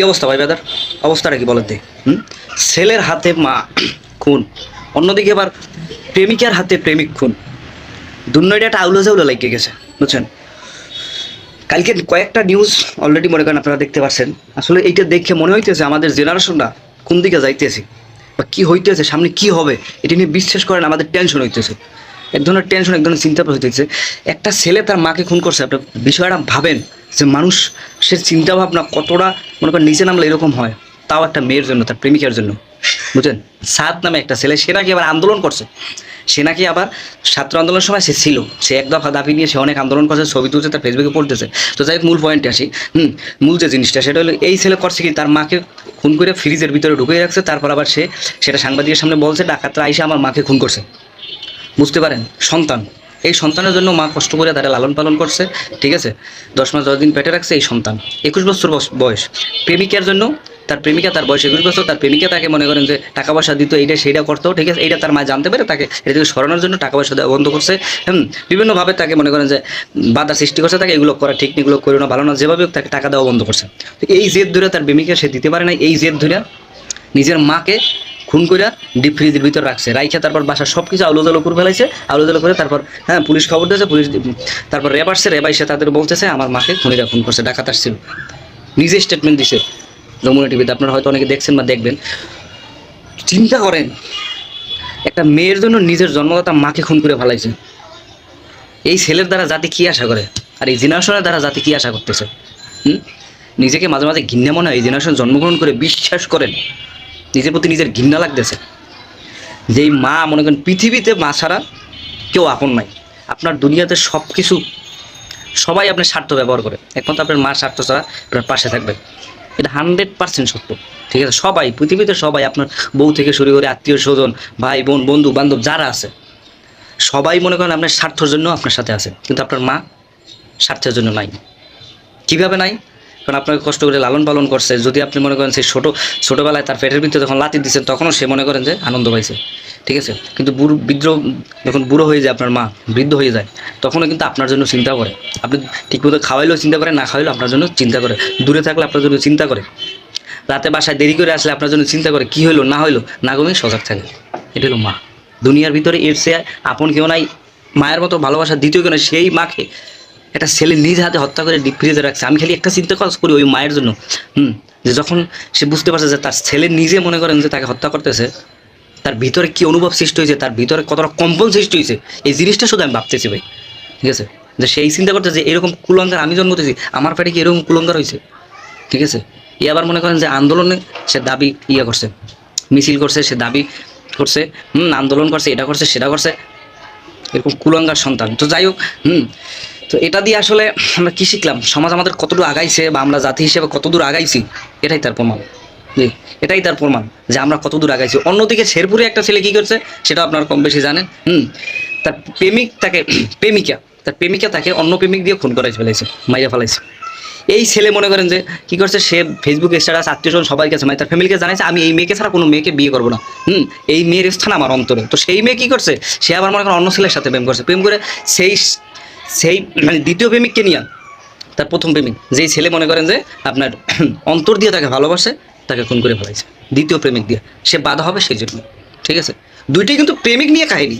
কি অবস্থা ভাই বেদার? অবস্থাটা কি বলেন হুম? ছেলের হাতে মা, খুন। অন্যদিকে আবার প্রেমিকার হাতে প্রেমিক খুন। দুর্নয়টা আউলো জাউলো লাগিয়ে গেছে, বুঝছেন? কালকে কয়েকটা নিউজ অলরেডি মনে করেন আপনারা দেখতে পাচ্ছেন আসলে এইটা দেখে মনে হইতেছে আমাদের জেনারেশনটা কোন দিকে যাইতেছে, বা কি হইতেছে, সামনে কি হবে, এটা নিয়ে বিশ্বাস করেন আমাদের টেনশন হইতেছে। এক ধরনের টেনশন এক ধরনের চিন্তা হইতেছে। একটা ছেলে তার মাকে খুন করছে, আপনি বিষয়টা ভাবেন। যে মানুষ সে চিন্তা ভাবনা কতটা, মনে করেন নিচে নামলে এরকম হয়, তাও একটা মেয়ের জন্য, তার প্রেমিকার জন্য, বুঝলেন? সাত নামে একটা ছেলে, সে নাকি আবার আন্দোলন করছে। সে নাকি আবার ছাত্র আন্দোলনের সময় সে ছিল, সে এক দফা দাবি নিয়ে সে অনেক আন্দোলন করছে, ছবি তুলছে, তার ফেসবুকে পড়তেছে। তো যাই মূল পয়েন্টে আসি। হুম, মূল যে জিনিসটা, সেটা হলো এই ছেলে করছে কি, তার মাকে খুন করে ফ্রিজের ভিতরে ঢুকিয়ে রাখছে, তারপর আবার সে, সেটা সাংবাদিকের সামনে বলছে, ডাকাতরা আইসে আমার মাকে খুন করছে। বুঝতে পারেন? সন্তান। এই সন্তানের জন্য মা কষ্ট করে তারা লালন পালন করছে, ঠিক আছে? দশ মাস, দশ দিন পেটে রাখছে এই সন্তান। একুশ বছর বয়স- প্রেমিকার জন্য তার প্রেমিকা তার বয়স একুশ বছর, তার প্রেমিকা তাকে মনে করেন যে টাকা পয়সা দিত, এইটা সেইটা করতো, ঠিক আছে? এইটা তার মা জানতে পারে তাকে এটা থেকে সরানোর জন্য টাকা পয়সা দেওয়া বন্ধ করছে। হুম? বিভিন্নভাবে তাকে মনে করেন যে বাধা সৃষ্টি করছে তাকে, এগুলো করা ঠিক এগুলো করে না, ভালো না, যেভাবে তাকে টাকা দেওয়া বন্ধ করছে। এই জেদ ধরে তার প্রেমিকা সে দিতে পারে না এই জেদ ধরে নিজের মাকে খুন করে ডিপ ফ্রিজের ভিতর রাখছে। রাইখে তারপর বাসার সব কিছু আলো জালো করে ফেলাইছে। আলো জালো করে তারপর হ্যাঁ পুলিশ খবর দিয়েছে, পুলিশ তারপর র্যাব আসছে র্যাব এসে তাদের বলতেছে, আমার মাকে খুনিরা খুন করছে, ডাকাত আসছিল। নিজে স্টেটমেন্ট দিছে যমুনা টিভিতে আপনারা হয়তো অনেকে দেখছেন বা দেখবেন। চিন্তা করেন, একটা মেয়ের জন্য নিজের জন্মদাতা মাকে খুন করে ফেলাইছে। এই ছেলের দ্বারা জাতি কি আশা করে? আর এই জেনারেশনের দ্বারা জাতি কি আশা করতেছে? হুম? নিজেকে মাঝে মাঝে ঘৃণা মনে হয়, এই জেনারেশন জন্মগ্রহণ করে বিশ্বাস করেন। নিজের প্রতি নিজের ঘৃণা লাগতেছে। যেই মা, মনে করেন, পৃথিবীতে মা ছাড়া কেউ আপন নাই। আপনার দুনিয়াতে সব কিছু সবাই আপনার স্বার্থ ব্যবহার করে। একমাত্র আপনার মা স্বার্থ ছাড়া আপনার পাশে থাকবে এটা হান্ড্রেড পার্সেন্ট সত্য। ঠিক আছে? সবাই, পৃথিবীতে সবাই আপনার বউ থেকে শুরু করে আত্মীয় স্বজন, ভাই, বোন, বন্ধু, বান্ধব যারা আছে, সবাই মনে করেন আপনার স্বার্থের জন্য আপনার সাথে আছে। কিন্তু আপনার মা স্বার্থের জন্য নাই। কীভাবে নাই? কারণ আপনাকে কষ্ট করে লালন পালন করছে। যদি আপনি মনে করেন সেই ছোটো ছোটোবেলায় তার পেটের ভিতরে যখন লাতি দিচ্ছেন তখনও সে মনে করেন যে আনন্দ পাইছে। ঠিক আছে? কিন্তু বুড়ো বৃদ্ধ যখন বুড়ো হয়ে যায় আপনার মা, বৃদ্ধ হয়ে যায়, তখনও কিন্তু আপনার জন্য চিন্তা করে। আপনি ঠিকমতো খাওয়াইলেও চিন্তা করে, না খাওয়াইলেও আপনার জন্য চিন্তা করে। দূরে থাকলে আপনার জন্য চিন্তা করে। রাতে বাসায় দেরি করে আসলে আপনার জন্য চিন্তা করে, কি হইল, না হইল, না ঘুমিয়ে সজাগ থাকে। এটা হলো মা। দুনিয়ার ভিতরে এর সে আপন কেউ নাই। মায়ের মতো ভালোবাসা দ্বিতীয় কেন সেই মাকে একটা ছেলে নিজ হাতে হত্যা করে ডিপ ফ্রিজে রাখছে। আমি খালি একটা চিন্তা কাজ করি ওই মায়ের জন্য। হুম, যে যখন সে বুঝতে পারছে যে তার ছেলে নিজে মনে করেন যে তাকে হত্যা করতেছে, তার ভিতরে কি অনুভব সৃষ্টি হয়েছে, তার ভিতরে কতটা কম্পন সৃষ্টি হয়েছে, এই জিনিসটা শুধু আমি ভাবতেছি ভাই। ঠিক আছে? যে সেই চিন্তা করতে যে এরকম কুলঙ্গার আমি জন্ম দিয়েছি, আমার পেটে কি এরকম কুলঙ্গার হয়েছে? ঠিক আছে? এ আবার মনে করেন যে আন্দোলনে সে দাবি ইয়ে করছে, মিছিল করছে, সে দাবি করছে, হুম, আন্দোলন করছে, এটা করছে, সেটা করছে, এরকম কুলঙ্গার সন্তান। তো যাই হোক, হুম তো এটা দিয়ে আসলে আমরা কী শিখলাম? সমাজ আমাদের কতদূর আগাইছে বা আমরা জাতি হিসেবে কতদূর আগাইছি? এটাই তার প্রমাণ। জি, এটাই তার প্রমাণ যে আমরা কতদূর আগাইছি। অন্যদিকে শেরপুরে একটা ছেলে কী করছে, সেটা আপনারা কম বেশি জানেন, হুম? তার প্রেমিক তাকে, প্রেমিকা, তার প্রেমিকা তাকে অন্য প্রেমিক দিয়ে খুন করাই ফেলাইছে মাইয়া ফেলাইছে। এই ছেলে মনে করেন যে কি করছে, সে ফেসবুক স্ট্যাটাস আত্মীয় স্বজন সবাই কাছে মানে তার ফ্যামিলিকে জানাইছে, আমি এই মেয়েকে ছাড়া কোনো মেয়েকে বিয়ে করব না, হুম? এই মেয়ের স্থান আমার অন্তরে। তো সেই মেয়ে কি করছে, সে আবার মনে করেন অন্য ছেলের সাথে প্রেম করছে। প্রেম করে সেই সেই মানে দ্বিতীয় প্রেমিককে নিয়ে, তার প্রথম প্রেমিক, যেই ছেলে মনে করেন যে আপনার অন্তর দিয়ে তাকে ভালোবাসে, তাকে খুন করে ফেলাইছে। দ্বিতীয় প্রেমিক দিয়ে। সে বাধা হবে সেই জন্য, ঠিক আছে? দুইটাই কিন্তু প্রেমিক নিয়ে কাহিনী।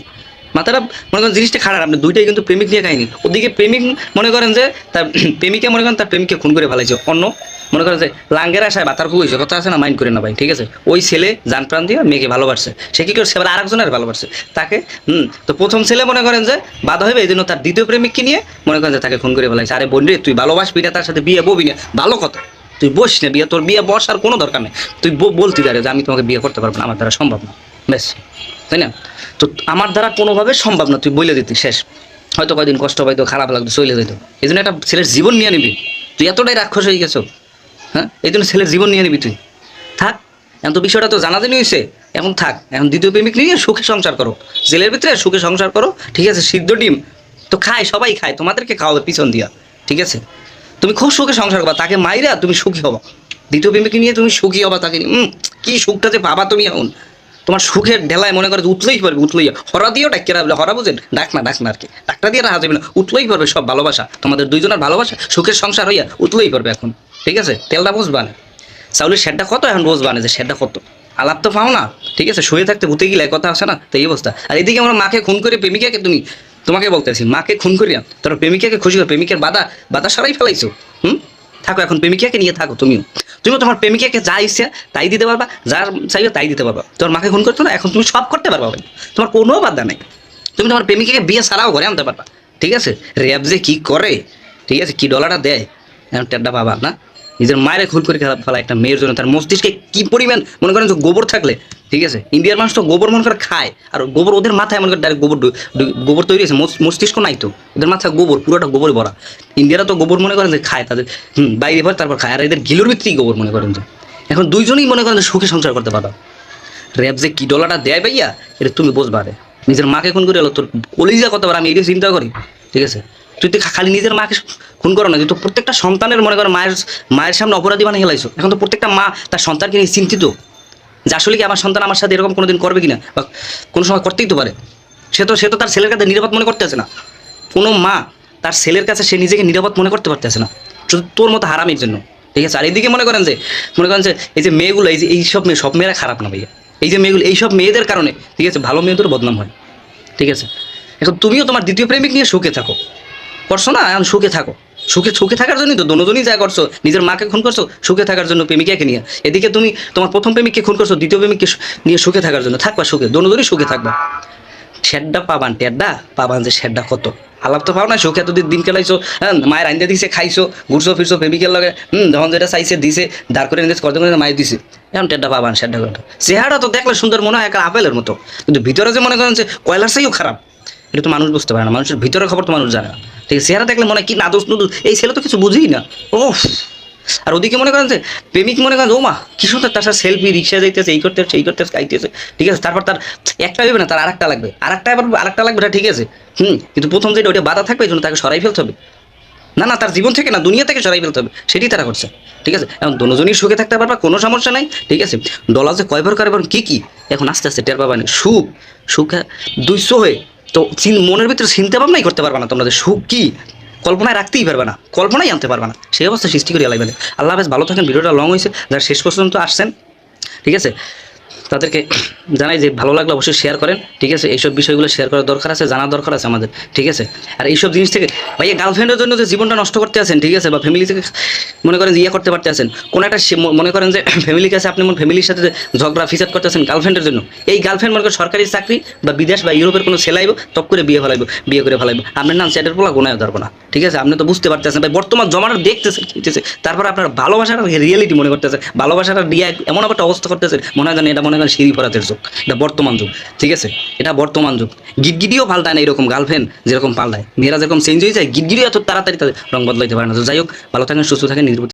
মাথাটা মনে করেন জিনিসটা খারাপ, আপনি দুইটাই কিন্তু প্রেমিক নিয়ে কাহিনী ওদিকে প্রেমিক মনে করেন যে, তার প্রেমিকে মনে করেন তার প্রেমিককে খুন করে ফেলাইছে। অন্য মনে করেন যে, লাঙ্গের আশায় বাতার খুঁজছে কথা আছে না, মাইন্ড করে না ভাই, ঠিক আছে? ওই ছেলে যান প্রাণ দিয়ে মেয়েকে ভালোবাসছে। সে কী করছে? এবার আরেকজনের ভালোবাসছে। তাকে, হুম, তো প্রথম ছেলে মনে করেন যে, বাধা হবে এই জন্য তার দ্বিতীয় প্রেমিককে নিয়ে মনে করেন যে তাকে খুন করে ফেলাইছে। আরে বোন রে, তুই ভালোবাসবি না তার সাথে বিয়ে ববি না। ভালো কথা। তুই বস না, বিয়ে, তোর বিয়ে বসার কোনো দরকার নেই। তুই বলতি দাঁড়ে যে, আমি তোমাকে বিয়ে করতে পারব না, আমার দ্বারা সম্ভব না। ব্যাস। তাই না? তো আমার দ্বারা কোনোভাবে সম্ভব না, তুই বলে দিতি, শেষ। হয়তো কয়দিন কষ্ট পাইতো, খারাপ লাগতো চলে যেত এই জন্য একটা ছেলের জীবন নিয়ে নিবি। তুই এতটাই রাক্ষস হয়ে গেছো হ্যাঁ? এই জন্য ছেলের জীবন নিয়ে নিবি তুই। থাক, এখন তো বিষয়টা তো জানাজানি হয়েছে এখন থাক, এখন দ্বিতীয় প্রেমিক নিয়ে সুখে সংসার করো। জেলের ভিতরে সুখে সংসার করো, ঠিক আছে? সিদ্ধ ডিম। তো খায় সবাই খায় তোমাদেরকে খাওয়াবে পিছন দিয়া, ঠিক আছে? তুমি খুব সুখে সংসার করবা, তাকে মাইরা তুমি সুখী হবা। দ্বিতীয় প্রেমিক নিয়ে তুমি সুখী হবা তাকে। কি সুখটা যে পাবা তুমি এখন? তোমার সুখের ঢেলায় মনে করে যে উঠলেই পারবে উঠলেই হরা দিয়েও ডাক্তার বলে হরা বুঝেন? ডাক না ডাক না আর কি। ডাক্তার দিয়ে রাখা যাবে না উঠলেই পারবে সব ভালোবাসা। তোমাদের দুইজনের ভালোবাসা, সুখের সংসার হইয়া উঠলেই পারবে এখন। ঠিক আছে? তেলটা বুঝবা না। চাউলের শেডটা কত এখন রোজ বানে যে শেডটা কত? আলাপ তো পাও না। ঠিক আছে? শুয়ে থাকতে ভূতে গিলে কথা আসে না? তো এই অবস্থা। আর এদিকে আমরা মাকে খুন করে প্রেমিকাকে তুমি, তোমাকে বলতেছি, মাকে খুন করিয়া তোর প্রেমিকাকে খুশি করে। প্রেমিকের বাধা বাধা সারাই ফেলাইছো। হুম? থাকো, এখন প্রেমিকাকে নিয়ে থাকো, তুমিও। তুমিও তোমার প্রেমিকাকে যা ইচ্ছে তাই দিতে পারবা যার চাইবে তাই দিতে পারবা। তোমার মাকে খুন করতো না, এখন তুমি সব করতে পারবা ভাই। তোমার কোনো বাধা নাই। তুমি তোমার প্রেমিকাকে বিয়ে ছাড়াও ঘরে আনতে পারবা। ঠিক আছে? র্যাব যে কি করে? ঠিক আছে? কি ডলারটা দেয়? এখন টেড্ডা পাবা না? নিজের মায়ের খুন করে ফেলা একটা মেয়ের জন্য, তার মস্তিষ্কে কি পরিমাণ মনে করেন যে গোবর থাকলে ঠিক আছে? ইন্ডিয়ার মানুষ তো গোবর মনে করে খায়, আর গোবর ওদের মাথায় মনে করে ডাইরেক্ট গোবর গোবর তৈরি হয়েছে, মস- মস্তিষ্ক নাই তো। ওদের মাথায় গোবর, পুরোটা গোবর ভরা। ইন্ডিয়ারা তো গোবর মনে করেন যে খায়, তাদের হুম, বাইরে ভরে তারপর খায়, আর এদের গিলোর ভিত্তিক গোবর মনে করেন যে। এখন দুইজনেই মনে করেন সুখে সংসার করতে পারবা র্যাব যে কি ডলাটা দেয় ভাইয়া, এটা তুমি বুঝবা রে। নিজের মাকে খুন করে এলো, তোর কলিজা কতবার আমি এটা চিন্তা করি, ঠিক আছে? তুই তো খালি নিজের মাকে খুন করো না, তুই তো প্রত্যেকটা সন্তানের মনে করো মায়ের মায়ের সামনে অপরাধী মানে হেলাইছো। এখন তো প্রত্যেকটা মা তার সন্তানকে নিয়ে চিন্তিত। যে আসলে কি আমার সন্তান আমার সাথে এরকম কোনোদিন করবে কিনা? বা কোনো সময় করতেই তো পারে। সে তো সে তো তার ছেলের কাছে নিরাপদ মনে করতেছে না। কোনো মা তার ছেলের কাছে সে নিজেকে নিরাপদ মনে করতে পারতেছে না। শুধু তোর মতো হারামির জন্য। ঠিক আছে? আর এইদিকে মনে করেন যে মনে করেন যে এই যে মেয়েগুলো, এই যে এই সব মেয়ে সব মেয়েরা খারাপ না ভাইয়া। এই যে মেয়েগুলো এই সব মেয়েদের কারণে, ঠিক আছে, ভালো মেয়েদের বদনাম হয়। ঠিক আছে? এখন তুমিও তোমার দ্বিতীয় প্রেমিক নিয়ে সুখে থাকো। করছ না? এখন সুখে থাকো। সুখে সুখে থাকার জন্যই তো দুজনই যা করছ, নিজের মাকে খুন করছ, সুখে থাকার জন্য প্রেমিকাকে নিয়ে। এদিকে তুমি তোমার প্রথম প্রেমিককে খুন করছ, দ্বিতীয় প্রেমিককে নিয়ে সুখে থাকার জন্য। থাকবা সুখে দুজনই সুখে থাকবা। শেডটা পাবান, টেড্ডা? পাবান যে শেডটা কত। আলাপ তো পাও না, সুখে এতদিন দিন খেলাইছো হ্যাঁ মায়ের আইন্দা দিছে, খাইছো, ঘুরছো, ফিরছো, প্রেমিকের লগে, হুম, যখন যেটা চাইছে, দিছে, দাঁড় করে এনেছে কত করে মায়ের দিছে। এখন টেড্ডা পাবান শেডটা কত। চেহারা তো দেখলে সুন্দর মনে হয় একটা আপেলের মতো। কিন্তু ভিতরে যে মনে করেন যে, কয়লার চাইও খারাপ। এটা তো মানুষ বুঝতে পারে না। মানুষের ভিতরের খবর তো মানুষ জানে না। ঠিক আছে, চেহারা দেখলে মনে হয় কি নাদুস নুদুস, এই ছেলে তো কিছু বুঝেই না। ও আর ওদিকে মনে করেন যে, প্রেমিক মনে করেন ও মা কি সুন্দর তার সাথে সেলফি রিক্সা যাইতেছে, এই করতেছে সেই করতেছে খাইতেছে ঠিক আছে, তারপর তার একটা হবে না, তার আরেকটা লাগবে। আরেকটা এবার, আরেকটা লাগবে ঠিক আছে। হুম, কিন্তু প্রথম যেটা ওটা বাধা থাকবে, এই জন্য তাকে সরাই ফেলতে হবে। না না, তার জীবন থেকে না, দুনিয়া থেকে সরাই ফেলতে হবে। সেটাই তারা করছে। ঠিক আছে, এখন দুজনই সুখে থাকতে পারবা, কোনো সমস্যা নাই। ঠিক আছে, ডলার যে কয়বার করে এবার কী কী? এখন আস্তে আস্তে, টের পাবা না। সুখ, সুখে দুইশো হয়ে তো মনের ভিতরে চিন্তা ভাবনাই করতে পারবে না তোমরা যে সুখ কি? কল্পনায় রাখতেই পারবে না, কল্পনাই আনতে পারবে না। সেই অবস্থা সৃষ্টি করে লাগবে আল্লাহ বেশ ভালো থাকেন, ভিডিওটা লং হয়েছে। যারা শেষ পর্যন্ত আসছেন, ঠিক আছে? তাদেরকে জানাই যে ভালো লাগলে অবশ্যই শেয়ার করেন, ঠিক আছে? এইসব বিষয়গুলো শেয়ার করার দরকার আছে, জানার দরকার আছে আমাদের, ঠিক আছে? আর এইসব জিনিস থেকে, ভাইয়া গার্লফ্রেন্ডের জন্য যে জীবনটা নষ্ট করতে আছেন, ঠিক আছে? বা ফ্যামিলি থেকে মনে করেন ইয়ে করতে পারতে আছেন, কোনো একটা মনে করেন যে ফ্যামিলির কাছে আপনি মনে ফ্যামিলির সাথে ঝগড়া, ফিসাদ করতে আছেন গার্লফ্রেন্ডের জন্য, এই গার্লফ্রেন্ড মনে করেন সরকারি চাকরি বা বিদেশ বা ইউরোপের কোনো সেলাইব তপ করে বিয়ে ফেলাইব, বিয়ে করে ফেলাইব। আপনার নাম সেটের পোলা, গোনায় ধরবো না, ঠিক আছে? আপনি তো বুঝতে পারতেছেন, ভাই, বর্তমান জমানা দেখতেছেন দেখতেছে তারপর আপনার ভালোবাসাটা রিয়েলিটি মনে করতেছে ভালোবাসাটা দিয়ে এমন একটা অবস্থা করতেছে মনে হয় যেন এটা মনে করেন সিঁড়ি ফরাতের যুগ, এটা বর্তমান যুগ, ঠিক আছে? এটা বর্তমান যুগ। গিটগিটিও পাল্টায় না এরকম গার্লফ্রেন্ড যেরকম পাল্টায়। মেয়েরা যেরকম চেঞ্জ হয়ে যায়, গিটগিটিও এত তাড়াতাড়ি তাদের রং বদলাইতে পারে না। যাই হোক, ভালো থাকেন, সুস্থ থাকেন নিজের প্রতি